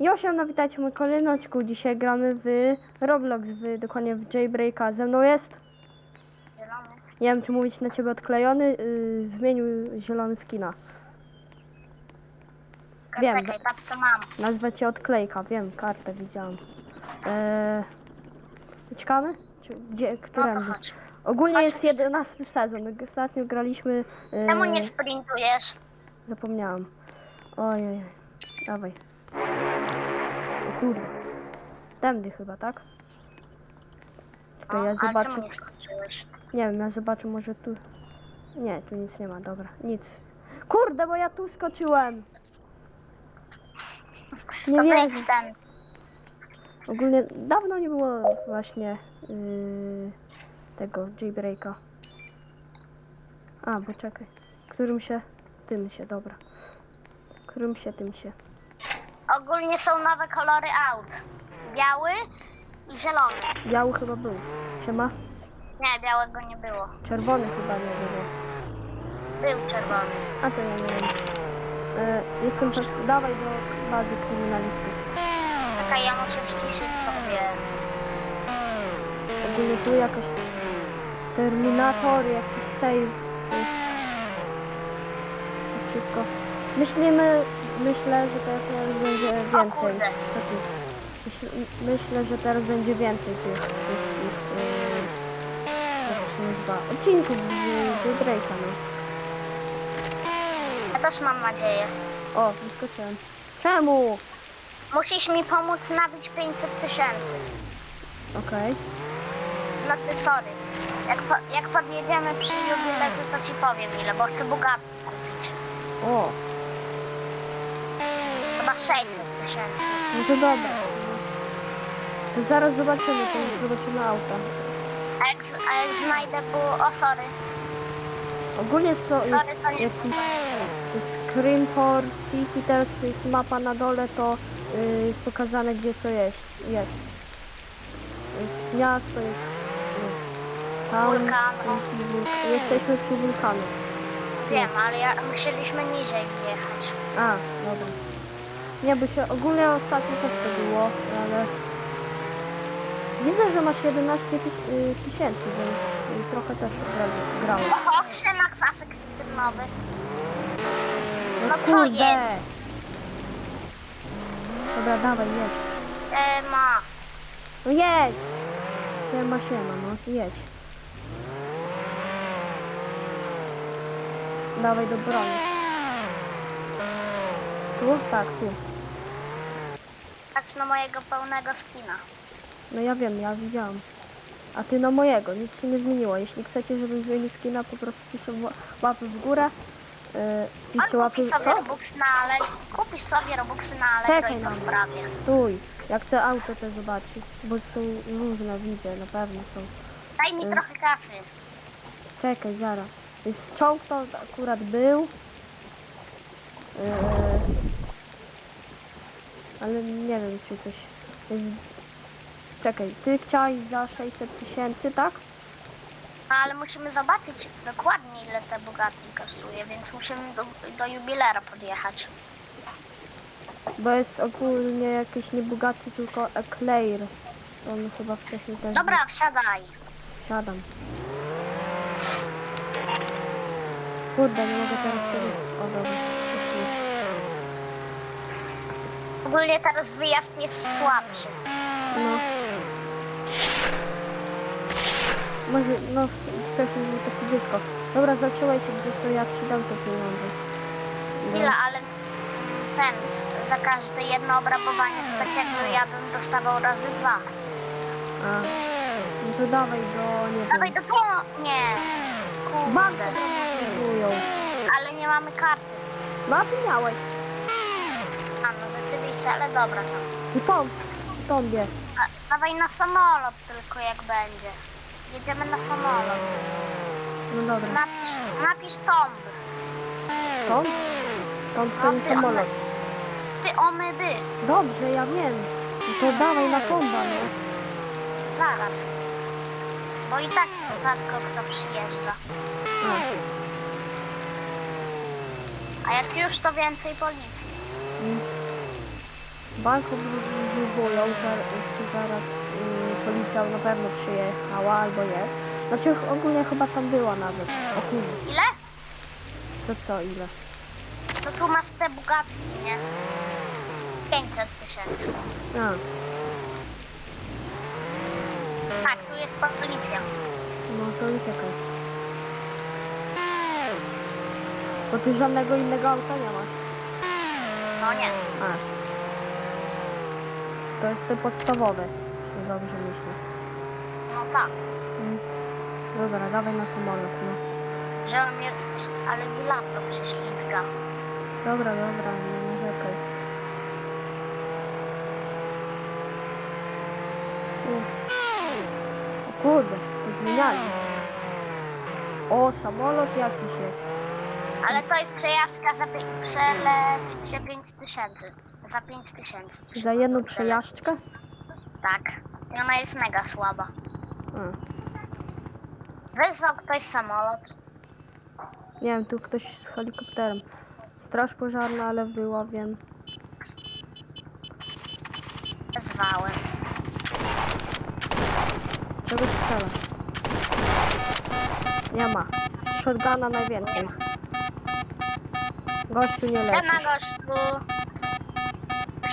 Josiemno, witajcie w moim kolejnym odcinku. Dzisiaj gramy w Roblox, w, dokładnie w Jailbreaka. Ze mną jest, Zielony. nie wiem czy mówić na ciebie odklejony, yy, zmienił zielony skina. Wiem. Czekaj, babkę mam. Nazwę cię odklejka, wiem, kartę widziałam. Eee, uciekamy? Czy gdzie, No to którędy? chodź. Ogólnie jest Oczywiście. 11 sezon. Ostatnio graliśmy... Yy, Czemu nie sprintujesz? Zapomniałam. Ojej, dawaj. Kurde. Tędy chyba, tak? Czekaj, No, ja ale zobaczę. czemu nie skończyłeś? Nie wiem, ja zobaczę może tu. Nie, tu nic nie ma, dobra, nic. Kurde, bo ja tu skoczyłem! Nie To wiem. wyjdź ten. Ogólnie dawno nie było właśnie yy, tego jailbreaka. A, bo czekaj. Którym się? Tym się, dobra. Którym się, tym się. Ogólnie są nowe kolory aut. Biały i zielony. Biały chyba był. Siema? Nie, białego nie było. Czerwony chyba nie było. Był czerwony. A to ja nie wiem. E, jestem też... Dawaj do bazy kryminalistów. Czekaj, ja muszę ściszyć sobie. Ogólnie tu jakaś... Terminator, jakiś save. To wszystko. Myślimy... Myślę, że teraz będzie więcej. takich. Myśl, myślę, że teraz będzie więcej tych wszystkich... Yy? Odcinków z Drake'a, no. Ja też mam nadzieję. O, wyskoczyłem. Czemu? Musisz mi pomóc nabić 500 tysięcy. Okej. Znaczy, sorry. Jak, po, jak podjedziemy przy jubileuszu, to ci powiem ile, bo chcę Bugatti kupić. O, 600 tysięcy. no to dobra. To zaraz zobaczymy, to już zobaczymy auta. A jak, a jak znajdę bu... O, sorry. Ogólnie so, jest Sorry, to nie... jakiś jest Crimport City, teraz jest mapa na dole, to y, jest pokazane gdzie co jest. Jest. Jest miasto, jest y, town, Wulkan, Jesteśmy przy wulkanu. Wiem, ale ja, musieliśmy niżej wjechać. A, dobra. Nie, bo się ogólnie ostatnio też to było, ale widzę, że masz 11 tyś- y, tysięcy, więc trochę też gra- grałem. Oho, krzyna kwasek cytrynowy. No co kurde. jest? Dobra, dawaj, jedź. Ema. No jedź! Siema, siema, no jedź. Dawaj do broni. Tu? Tak, tu. Patrz na mojego pełnego skina. No ja wiem, ja widziałam. A ty na mojego, nic się nie zmieniło. Jeśli chcecie, żebym zmienił skina, po prostu piszę ła- łapy w górę. Yy, On piszcie łapy kupi w sobie co? Robuxy na ale... Kupisz sobie Robuxy na Allegro Czekaj i na to mnie. sprawię. Stój. Ja chcę auto te zobaczyć, bo są różne, widzę, na pewno są. Daj mi Y. trochę kasy. Czekaj, zaraz. Jest czołg to akurat był. Yy, ale nie wiem czy coś. Czekaj, ty chciałeś za 600 tysięcy, tak? No, ale musimy zobaczyć dokładnie ile te Bugatti kosztuje, więc musimy do, do jubilera podjechać. Bo jest ogólnie jakieś nie Bugatti, tylko Eclair. On chyba wcześniej też Dobra, wsiadaj. Siadam. Kurde, nie mogę teraz tego... O, dobra. Ogólnie teraz wyjazd jest słabszy. No. Może, no, wcześniej było to dziecko. Dobra, zaczęłeś się gdzieś, to ja ci dam te pieniądze. No. Chwila, ale ten, za każde jedno obrabowanie, to tak jakby ja bym dostawał razy dwa. A. No to dawaj do, nie Dawaj do tu! Nie! Kurde. próbują. Ale nie mamy karty. No, a ty miałeś. A no rzeczywiście, ale dobra to. I pomp. Tąbie. A, dawaj na samolot tylko jak będzie. Jedziemy na samolot. No dobra. Napisz, napisz tomb. Tomp? Tomp to No, nie ty, samolot. Ty. Dobrze, ja wiem. No to dawaj na komba, no. Zaraz. Bo i tak rzadko kto przyjeżdża. A. A jak już to więcej policji. Mm. bank obróbują, zaraz, zaraz y, policja na pewno przyjechała albo jest. Znaczy ogólnie chyba tam była nawet. O kurde, Ile? to co ile? No tu masz te Bugatti, nie? 500 tysięcy. A, Tak, tu jest policja. no to i czekaj. Bo tu żadnego innego auta nie ma. No nie. A. To jest te podstawowe, jeśli dobrze myślę. No tak. Mm. Dobra, dawaj na samolot, no. Że on jest, ale mi laptop się ślizga. Dobra, dobra, nie narzekaj. O kurde, zmieniali. O, samolot jakiś jest. Ale to jest przejażdżka za przelecieć się 5 tysięcy. Za 5 tysięcy. Za jedną przejażdżkę? Tak. I ona jest mega słaba. A. Wezwał ktoś samolot. Nie wiem, tu ktoś z helikopterem. Straż pożarna, ale była, wiem. Wezwałem. Czego strzela? Nie ma. Z shotguna najwięcej. Gościu nie leży. Siema gościu.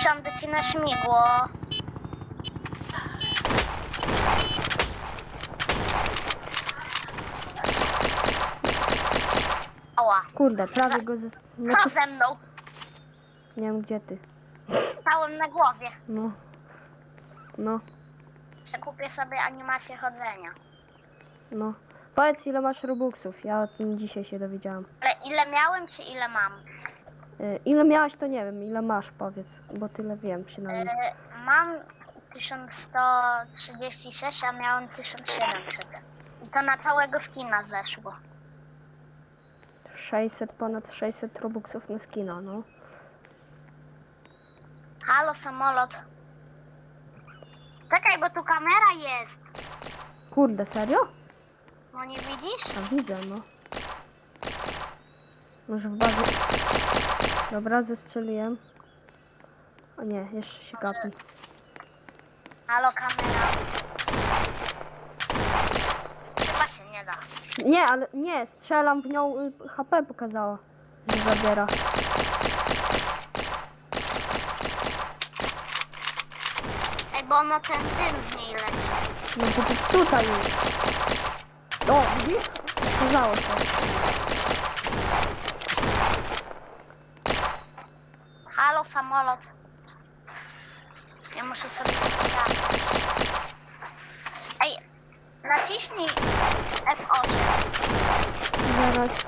Wsiądę ci na śmigło. Ała. Kurde, prawie go ze... No Co to... ze mną? Nie wiem gdzie ty. Stałem na głowie. No. No, Przekupię sobie animację chodzenia. no. Powiedz ile masz robuxów. Ja o tym dzisiaj się dowiedziałam. Ale ile miałem, czy ile mam? Y, ile miałaś to nie wiem, ile masz powiedz, bo tyle wiem przynajmniej. E, mam 1136, a miałem 1700. I to na całego skina zeszło. 600, ponad 600 robuxów na skina, no. Halo, samolot. Czekaj, bo tu kamera jest. Kurde, serio? No nie widzisz? A widzę, no. Może w bazie... Dobra, zestrzeliłem. O nie, jeszcze się gapi. Halo, kamera. Chyba się nie da. Nie, ale nie, strzelam w nią, y, HP pokazała, że zabiera. Ej, bo ono ten dym z niej leci. No to tu- tutaj już. O, widzisz? Okazało się. Samolot. Ja muszę sobie sprawdzić. Ej, naciśnij F8. Zaraz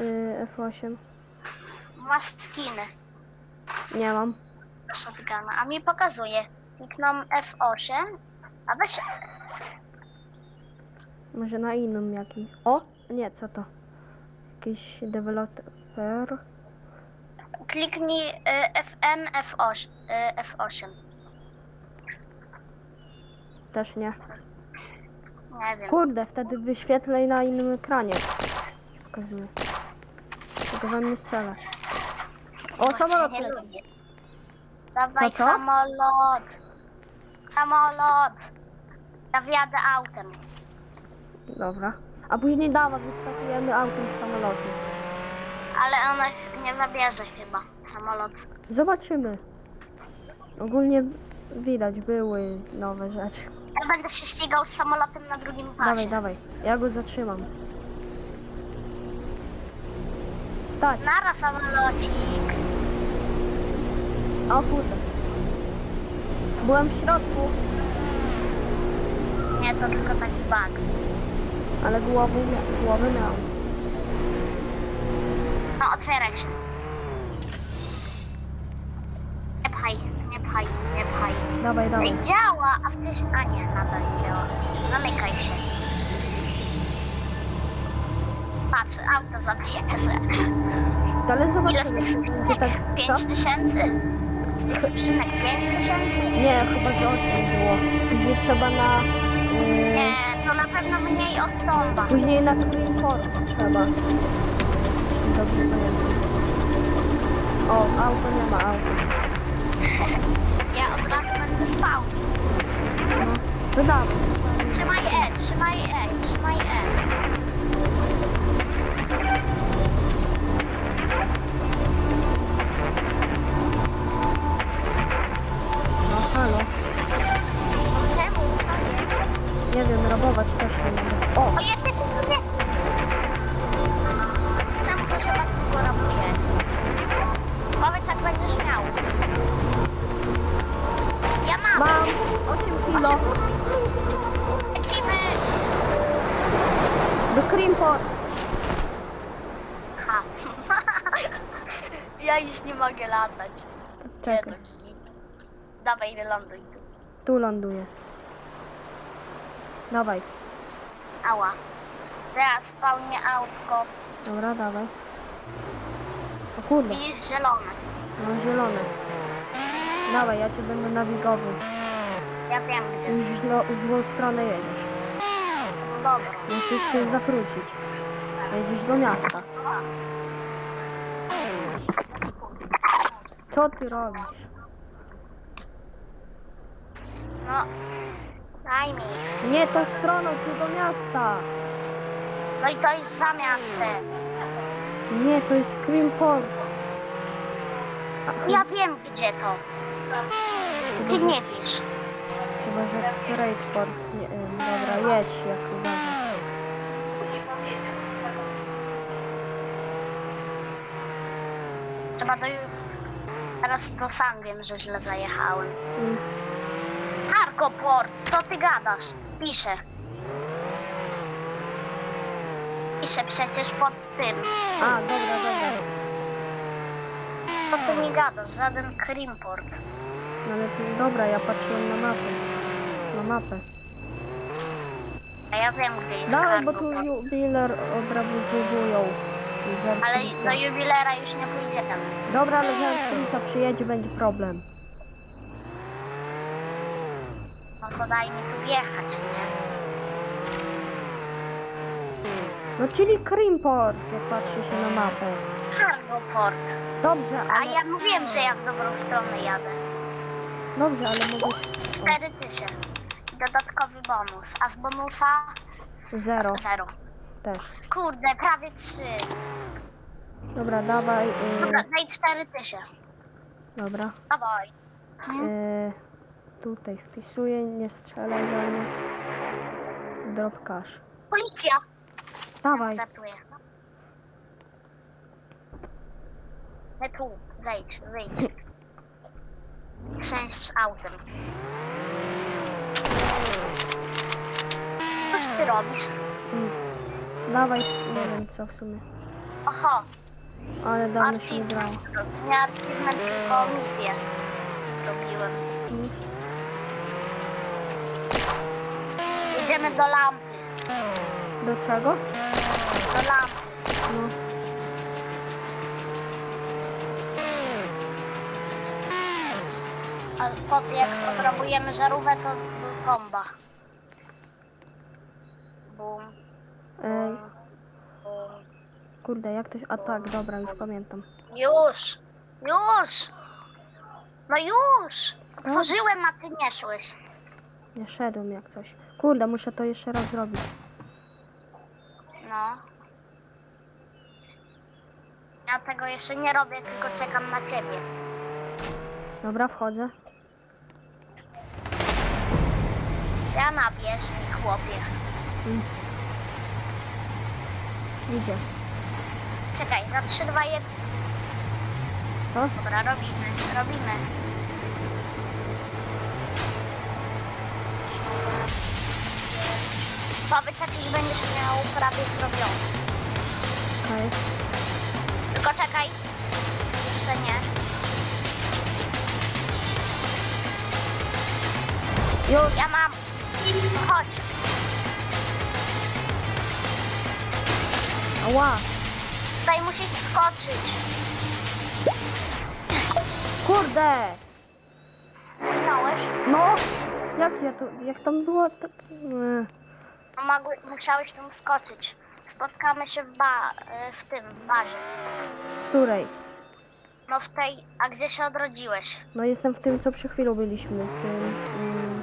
y, F8. Masz skiny Nie mam. shotguna, a mi pokazuje. Kliknął F8, a weź Może na innym jakim. O! Nie, co to? Jakiś deweloper. Kliknij FN F8. Y, F8. Też nie. Nie wiem. Kurde, wtedy wyświetlej na innym ekranie. Pokazuje. Tylko we mnie strzela. O, samolot! nie lubię. Dawaj Co, samolot. Samolot. Ja wjadę autem. Dobra. A później dawa, wyskakujemy autem z samolotu. Ale ona nie zabierze chyba samolot. Zobaczymy. Ogólnie widać, były nowe rzeczy. Ja będę się ścigał z samolotem na drugim pasie. Dawaj, dawaj. Ja go zatrzymam. Stać. Nara samolocik. O kurde. Byłem w środku, Nie, to tylko taki bug. ale głowy, głowy miał. No, otwieraj się. Nie pchaj, nie pchaj, nie pchaj. Dawaj, dawaj. Działa, a wcześniej... A nie, nadal nie działa. Zamykaj się. Patrz, auto zabierze. Ale Ile z tych skrzynek? tak, 5 co? tysięcy? Z tych skrzynek 5 tysięcy? Nie, chyba z 8 było. Później trzeba na... Yy, Nie, to na pewno mniej od później na Port trzeba. Dobrze pamiętam. O, auto nie ma auto. Spał. No dawaj. Trzymaj E, trzymaj E, trzymaj E. No halo. Czemu? Nie wiem, robować do Creamport. Ha. ja już nie mogę latać. Czekaj. Dawaj, wyląduj tu. tu ląduję. Dawaj. Ała. Teraz spełnię autko. Dobra, dawaj. O kurde, Widzisz zielone. no zielone. Dawaj, ja cię będę nawigował. Ja wiem gdzie. Już zlo, złą stronę jedziesz. Dobra. Musisz się zawrócić. Jedziesz do miasta. Co ty robisz? No. Daj mi. Nie tą stroną, tu do miasta. No i to jest za miastem. Nie, to jest Creamport. Ja wiem gdzie to. Ty nie wiesz. Chyba, że Tradeport. Nie, em, dobra, jedź jak uważasz. Trzeba do... Teraz to sam wiem, że źle zajechałem. Mm, Cargoport, co ty gadasz? Piszę. Piszę przecież pod tym. A, dobra, dobra. Co ty mi gadasz? Żaden Creamport. Ale dobra, ja patrzyłem na mapę. Na mapę. A ja wiem, gdzie jest Dawaj, bo tu Cargoport. jubiler obrabowują. Ale do jubilera już nie pójdziemy. Dobra, ale zaraz policja przyjedzie, będzie problem. No to daj mi tu wjechać, nie? No czyli Creamport, jak patrzy się na mapę. Cargoport. Dobrze, A ale... ja mówiłem, że ja w dobrą stronę jadę. Dobrze, ale mogę... 4000. I dodatkowy bonus. A z bonusa Zero zero. też. Kurde, prawie 3. Dobra, dawaj. Dobra, Yy, daj 4000. dobra. Dawaj. Yy, tutaj wpisuję, nie strzelaj do mnie. Drop cash. Policja. Dawaj. Nie tu, zejdź, wyjdź. Trzęść z autem. Coś ty robisz? Nic. Dawaj, nie wiem co w sumie. Oho, Ale dawno się nie grało. nie achievement, tylko misję zrobiłem. Mm. Jedziemy do lampy, Do czego? do lampy. No. Potem jak obrabujemy żarówkę, to bomba. Bum, Ej, bum. kurde, jak to się... A tak, dobra, już pamiętam. Już! Już! No już! Otworzyłem, a ty nie szłeś. Nie szedłem jak coś. Kurde, muszę to jeszcze raz zrobić. No. Ja tego jeszcze nie robię, tylko czekam na ciebie. Dobra, wchodzę. Ja na bieżni, chłopie. Mm. Idzie. Czekaj, za 3, 2, 1. Co? Dobra, robimy, robimy. Powiedz, jak już będziesz miał prawie zrobione. Okej. Tylko czekaj. Jeszcze nie. Już. Ja mam. Chodź. Ała. Tutaj musisz skoczyć. Kurde! Minąłeś? No! Jak ja to... Jak tam było... Nie. No, mogły, musiałeś tam skoczyć. Spotkamy się w, ba, w tym, w bazie. W której? No w tej, a gdzie się odrodziłeś? No jestem w tym, co przed chwilą byliśmy. W tym, mm,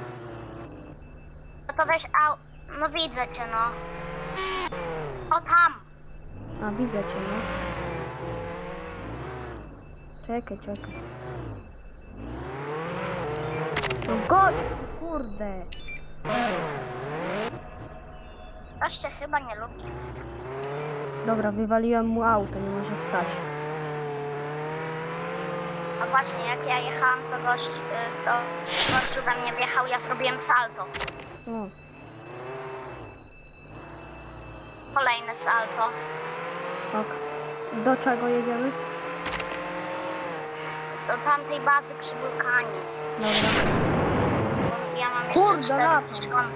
No to weź au... No widzę cię, no. O tam! A, widzę cię, no. Czekaj, czekaj. No gościu, kurde. Ktoś cię chyba nie lubi. Dobra, wywaliłem mu auto, nie może wstać. A właśnie, jak ja jechałam, to gość, y, to gościu we mnie wjechał, ja zrobiłem salto. O, Kolejne salto. ok. Do czego jedziemy? Do tamtej bazy przy wulkanie. Dobra. Bo Ja mam Kurde, jeszcze latam. 4000.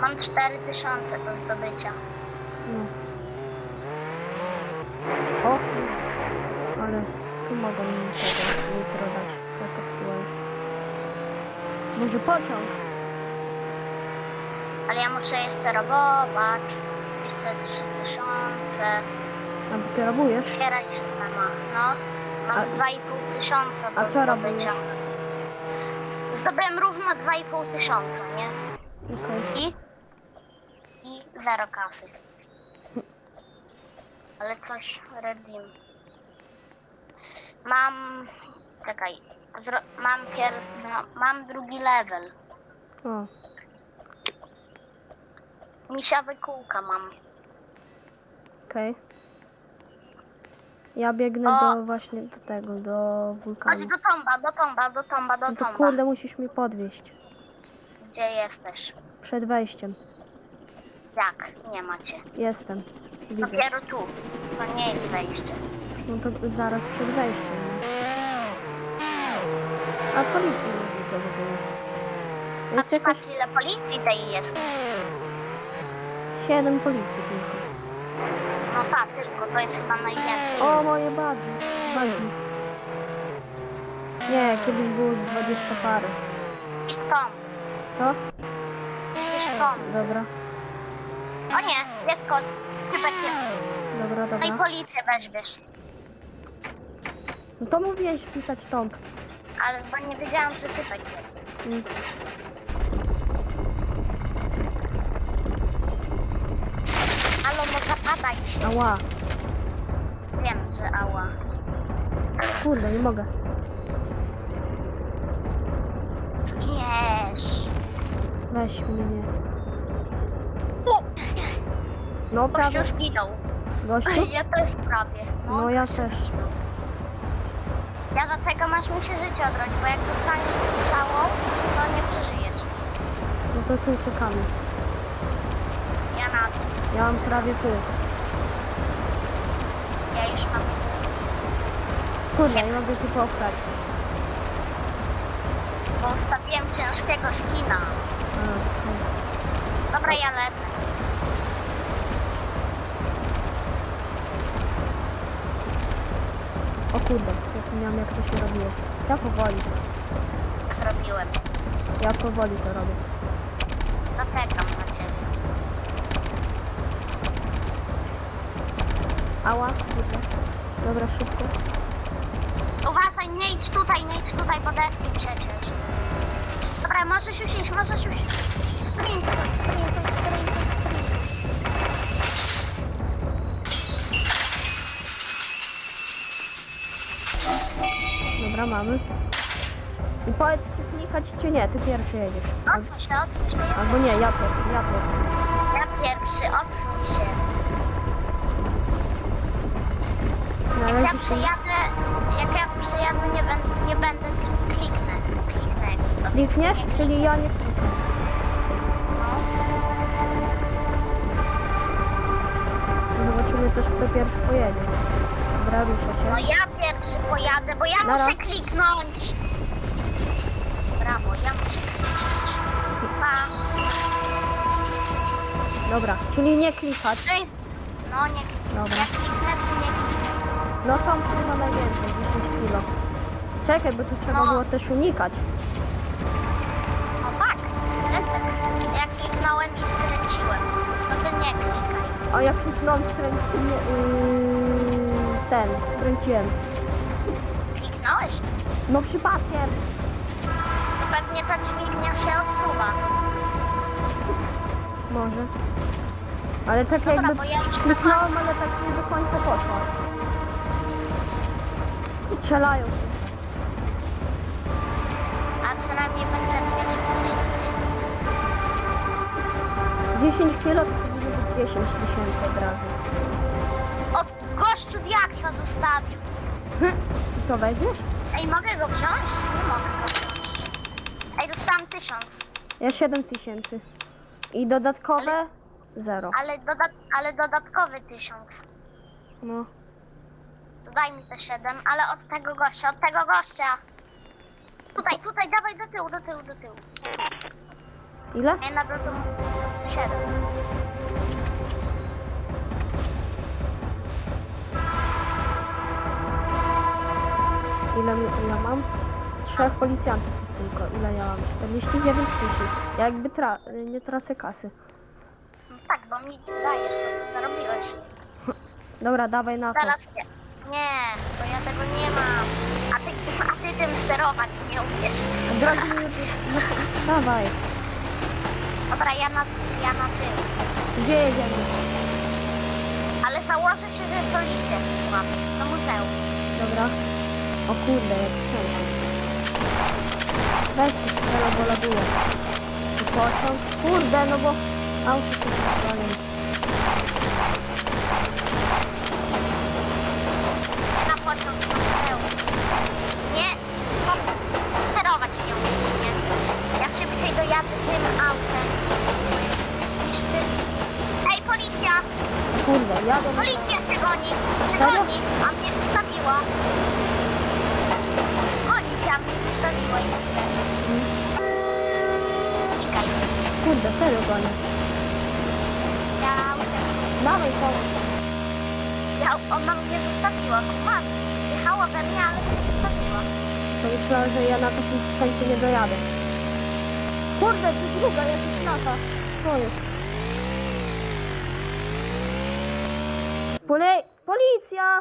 Mam 4000 do zdobycia. No. O, kurde. ale tu mogą mi tego jutro dać. Ja popsułem. Może pociąg? Ale ja muszę jeszcze robować. Jeszcze 3000. A bo ty robujesz? Otwierać się ma. No. Mam A- 2,5 tysiąca do a co zdobycia. robisz? Zdobyłem równo 2,5 tysiąca, nie? Okej. I? I zero kasy. Ale coś redim. Mam... Czekaj. Zro... Mam pier... No, mam drugi level. O, Misiowe kółka mam. okej. Ja biegnę O! do właśnie do tego, do Chodź wulkanu. do tomba, do tomba, do tomba, do No to tomba. kurde, musisz mnie podwieźć. Gdzie jesteś? Przed wejściem. Jak? Nie macie. Jestem. Widzę. Dopiero tu. To nie jest wejście. No to zaraz przed wejściem. A policji nie widzę w ogóle. Jest Patrz, jakaś patrz ile policji tej jest. siedem policji tylko. No tak, tylko to jest chyba najwięcej. O, moje badzi. Badzi. Nie, kiedyś było z 20 parę. Idź stąd, Co? idź stąd. Dobra, O nie, jest kot. Typek jest. dobra, No i dobra. policję weźmiesz. No to mówiłeś pisać tomb. Ale bo nie wiedziałam, że typek jest. Mm. Halo, no zapadaj się. Ała. Wiem, że ała. Kurde, nie mogę. Zginiesz. Weź mnie. O, No prawie. gościu zginął. Gościu? Ja też prawie. No, ja gościu też. zginął. Ja dlatego masz mi się życie odrodzić, bo jak dostaniesz strzałą, to nie przeżyjesz. No to tu czekamy. Ja na to. Ja mam prawie pół. Ja już mam. Kurde, nie mogę ci powstać. Bo ustawiłem ciężkiego skina. Dobra, ja lecę. O kurde, zapomniałam jak to się robiło. Ja powoli. Zrobiłem. Ja powoli to robię. Zaczekam na ciebie. Ała, kurde. Dobra, szybko. Uważaj, nie idź tutaj, nie idź tutaj, bo deski przecież. Dobra, możesz już iść, możesz już. Sprintuj, sprintuj, sprintuj. Dobra, mamy. I powiedz, czy klikać, czy nie. Ty pierwszy jedziesz. Odsuń się, odsuń się. Albo nie, ja pierwszy, ja pierwszy. Ja pierwszy, odsuń się. Jak ja Należy się... przejadę, jak ja przejadę, nie, będę, nie będę, kli- kliknę. Kliknę, co. Klikniesz, Nie czyli ja nie kliknę. Zobaczymy też, kto pierwszy pojedzie. Dobra, ruszę No się. ja pojadę, bo ja muszę kliknąć. Brawo, ja muszę kliknąć. Pa. Dobra, czyli nie klikać. To jest... No nie Dobra. Jak kliknę, to nie kliknę. No tam chyba najwięcej, 10 kilo. Czekaj, bo tu trzeba No. było też unikać. No tak, desek. Jak kliknąłem i skręciłem, to ty nie klikaj. A jak kliknąłem, skręciłem... Yy, ten, skręciłem. No przypadkiem. Pewnie ta dźwignia się odsuwa. Może. Ale tak Dobra, jakby bo ja już kliknąłem, ale tak nie do końca poszło. Strzelają. A przynajmniej będziemy mieć 10 tysięcy. 10 kilo to powinno być 10 tysięcy od razu. O, gościu Diaksa zostawił. Hm. I co, weźmiesz? Ej, mogę go wziąć? Nie mogę go wziąć. Ej, dostałam 1000. Ja 7 tysięcy. I dodatkowe? Zero. Ale, doda ale dodatkowy 1000. No. To daj mi te 7, ale od tego gościa, od tego gościa. Tutaj, tutaj, dawaj do tyłu, do tyłu, do tyłu. Ile? Nie, na do tyłu. Ile ja mam? Trzech policjantów jest tylko. Ile ja mam? 49 tysięcy. Ja jakby tra nie tracę kasy. No tak, bo mi dajesz to, co zarobiłeś. Dobra, dawaj na to. Nie. Nie, bo ja tego nie mam. A ty, a ty tym sterować nie umiesz. Mi... no, Dawaj. Dobra, ja na, ja na tył. Gdzie jedziemy? Ale założę się, że policja cię złapie. Do muzeum. Dobra. O kurde, jak przejdę. Weź tu strzela, bo ładuje. I pociąg. Kurde, no bo auto się. Nie na pociąg do muzeum. Nie, bo sterować nie umiesz, nie? Ja szybciej dojadę tym autem niż ty. Ej, policja! Kurde, jadę. Policja cię goni! Serio? goni! A mnie zostawiła. Goni cię, a mnie zostawiła. Uciekaj. Kurde, serio gonię. Dawaj to. Ja, ona mnie zostawiła. Patrz, jechała we mnie, ale mnie zostawiła. To myślałem, że ja na takim sprzęcie nie dojadę. Kurde, to druga, jakaś lata. Jest? Poli policja!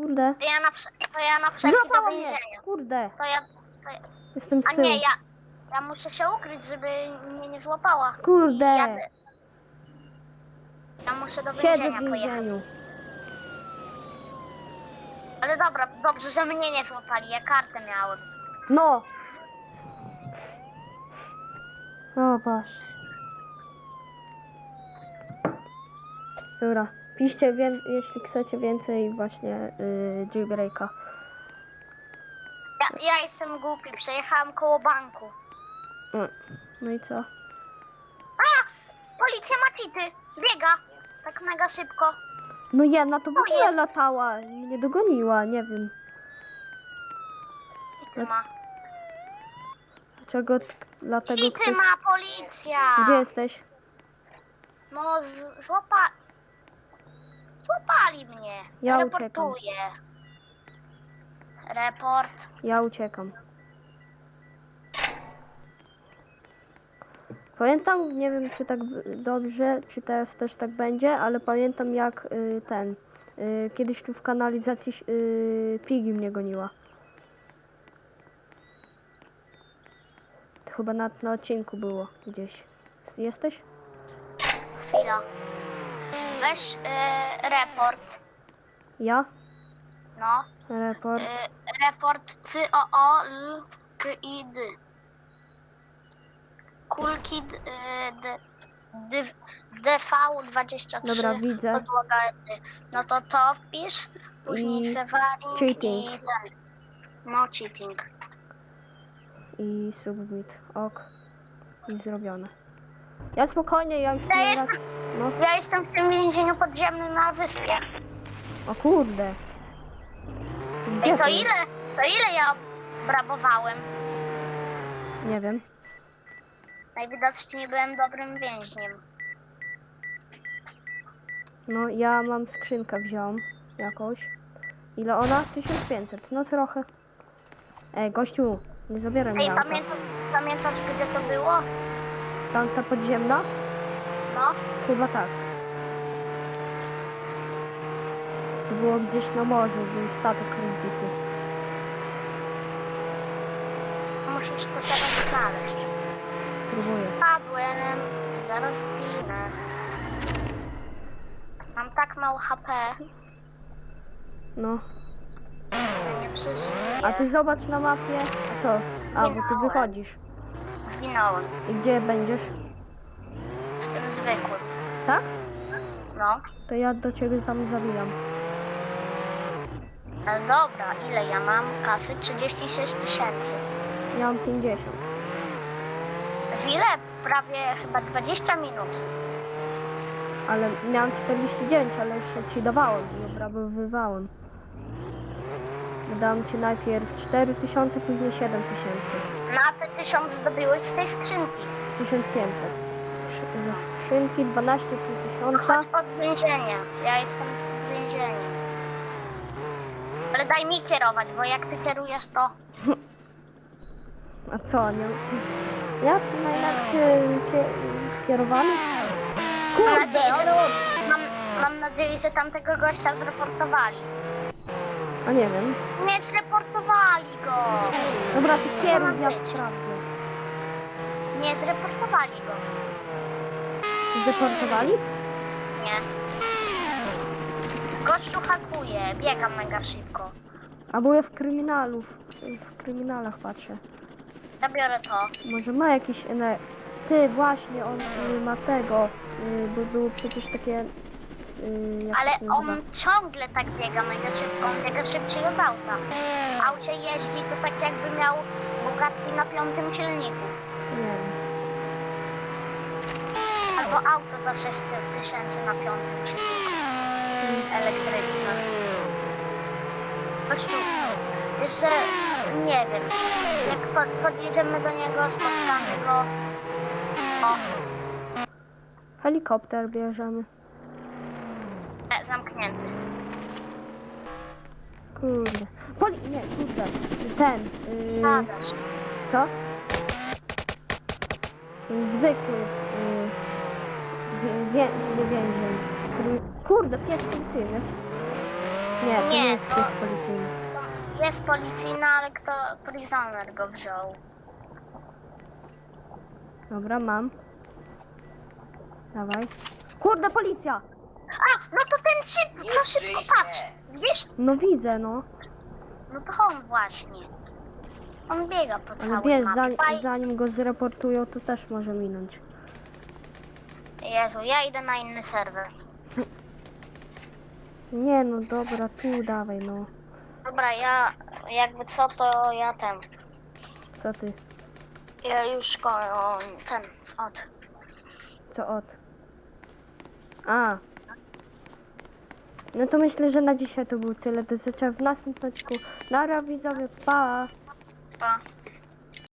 Kurde. To ja na, to ja na wszelki do Złapała mnie! więzienia. Kurde, To ja, to ja... jestem z A tyłu. nie, ja, ja muszę się ukryć, żeby mnie nie złapała. Kurde. I jadę. Ja muszę do Siedzę więzienia w pojechać. więzieniu. Ale dobra, dobrze, że mnie nie złapali, ja kartę miałem. No! O, patrz. Dobra, piszcie, jeśli chcecie więcej właśnie yy, jailbreaka. Ja, ja jestem głupi, przejechałam koło banku. No, no i co? A! Policja ma cheaty! Biega! Tak mega szybko. No jedna to w Co ogóle jest? latała i mnie dogoniła, nie wiem. Cheaty ma. Czego, t- dlatego Cheaty ktoś... ma policja! Gdzie jesteś? No, złapa... Złapali mnie. Ja Reportuję. Report. Ja uciekam. Pamiętam, nie wiem czy tak dobrze, czy teraz też tak będzie, ale pamiętam jak y, ten, y, kiedyś tu w kanalizacji y, Pigi mnie goniła. To chyba na, na odcinku było gdzieś. Jesteś? Chwila. Weź y, report. Ja? No. Report. Y, report C-O-O-L-K-I-D. Kulkid y, D, D, DV23 Dobra, widzę. podłoga Y. No to to wpisz, później I Sevaring cheating. i ten. No cheating. I submit. Ok. I zrobione. Ja spokojnie, ja już Ja nie jestem-. No. Ja jestem w tym więzieniu podziemnym na wyspie. O kurde. Gdzie Ej, to ty? ile, to ile ja brabowałem? Nie wiem. Najwidoczniej byłem dobrym więźniem. No ja mam skrzynkę wziąłem jakąś. Ile ona? 1500. No trochę. Ej, gościu, nie zabieraj mi Ej, auta. pamiętasz, pamiętasz gdzie to było? Tamta podziemna? No, Chyba tak. To było gdzieś na morzu, był statek rozbity. musisz to teraz znaleźć. Spróbuję. Wpadłem, zaraz zginę. Mam tak mało HP, No. że nie przeżyję. A ty zobacz na mapie. A co? A, bo ty wychodzisz. Zginąłem. I gdzie będziesz? W tym zwykłym. Tak? No. To ja do ciebie tam zabijam. Ale dobra, ile ja mam kasy? 36 tysięcy. Ja mam 50. W ile? Prawie chyba 20 minut. Ale miałem 49, ale jeszcze ci dawałem i obrabowywałem. Dałem ci najpierw 4000, później 7000. Na te 1000 zdobyłeś z tej skrzynki. 1500. Skrzy- ze skrzynki 12,5 tysiąca. Chodź. Ja jestem w więzieniu. Ale daj mi kierować, bo jak ty kierujesz to... A co, nie? Ja najlepszy kie- kierowany? Mam Kurde, nadzieję, że, ale... mam, mam nadzieję, że tamtego gościa zreportowali. A nie wiem. Nie zreportowali go. Dobra, ty kieruj, ja sprawdzę. Nie zreportowali go. Zdeportowali? Nie. Gościu hakuje, biega mega szybko. Albo ja w kryminalów, w kryminalach patrzę. Ja biorę to. Może ma jakieś ener... Ty, właśnie, on y, ma tego, y, bo były przecież takie... Jak Ale to się nazywa? on ciągle tak biega mega szybko, on biega szybciej od auta. W aucie jeździ to tak jakby miał Bugatti na piątym silniku. Nie wiem. Albo auto za 6 tysięcy na piątym silniku. Elektryczne. Gościu, jeszcze nie wiem. Jak pod, podjedziemy do niego, spotkamy go. O, Helikopter bierzemy. e, zamknięty. Kurde. Poli... Nie, kurde. Ten. Y, Padasz. co? Zwykły. Y, wie, wie, więzień. Kurde, pies policyjny. Nie, to nie Nie, jest pies policyjny. Jest policyjny, ale kto prisoner go wziął. Dobra, mam. Dawaj. Kurde, policja! A, no ten szybko, co szybko patrz. Widzisz? No widzę, no. No to on właśnie. On biega po Ale całej wiesz, mapie. zanim, Faj- zanim go zreportują, to też może minąć. Jezu, ja idę na inny serwer. Nie no, dobra, tu dawaj, no. Dobra, ja jakby co, to ja ten. Co ty? Ja już ko- o, ten, od. Co od? A. No to myślę, że na dzisiaj to był tyle. Do zobaczenia w następnym odcinku. Nara widzowie, pa! Pa.